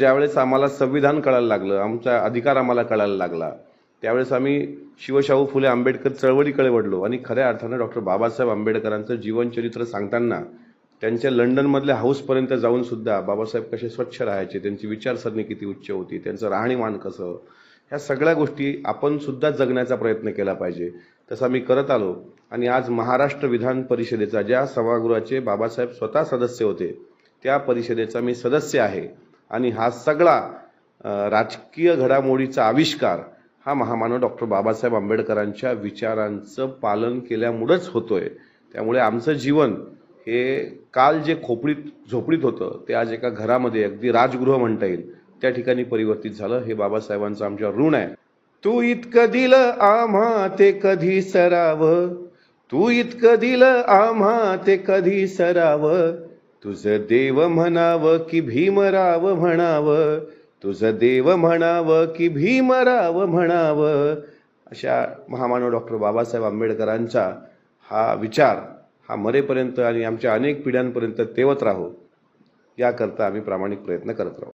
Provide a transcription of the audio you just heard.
ज्यावेळेस आम्हाला संविधान कळायला लागलं आमचा अधिकार आम्हाला कळायला लागला त्यावेळेस आम्ही शिवशाहू फुले आंबेडकर चळवळीकडे वडलो आणि खऱ्या अर्थानं डॉक्टर बाबासाहेब आंबेडकरांचं जीवनचरित्र सांगताना त्यांच्या लंडनमधल्या हाऊसपर्यंत जाऊन सुद्धा बाबासाहेब कसे स्वच्छ राहायचे त्यांची विचारसरणी किती उच्च होती त्यांचं राहणीमान कसं ह्या सगळ्या गोष्टी आपण सुद्धा जगण्याचा प्रयत्न केला पाहिजे तसा मी करत आलो. आणि आज महाराष्ट्र विधान परिषदेचा ज्या सभागृहाचे बाबासाहेब स्वतः सदस्य होते त्या परिषदेचा मी सदस्य आहे. आणि हा सगळा राजकीय घडामोडीचा आविष्कार हा महामानव डॉक्टर बाबासाहेब आंबेडकरांच्या विचारांचं पालन केल्यामुळंच होतोय. त्यामुळे आमचं जीवन हे काल जे खोपडीत झोपडीत होतं ते आज एका घरामध्ये अगदी राजगृह म्हणता येईल त्या ठिकाणी परिवर्तित झालं. हे बाबासाहेबांचं आमच्यावर ऋण आहे. तू इतकं दिलं आम्हा ते कधी सराव? तू इतकं दिलं आम्हा ते कधी सराव? तुझं देव म्हणावं की भीमराव म्हणावं. तुझं देव म्हणावं की भीमराव म्हणावं. अशा महामानव डॉक्टर बाबासाहेब आंबेडकरांचा हा विचार हा मरेपर्यंत आणि आमच्या अनेक पिढ्यांपर्यंत तेवत राहो. याकरता आम्ही प्रामाणिक प्रयत्न करत राहू.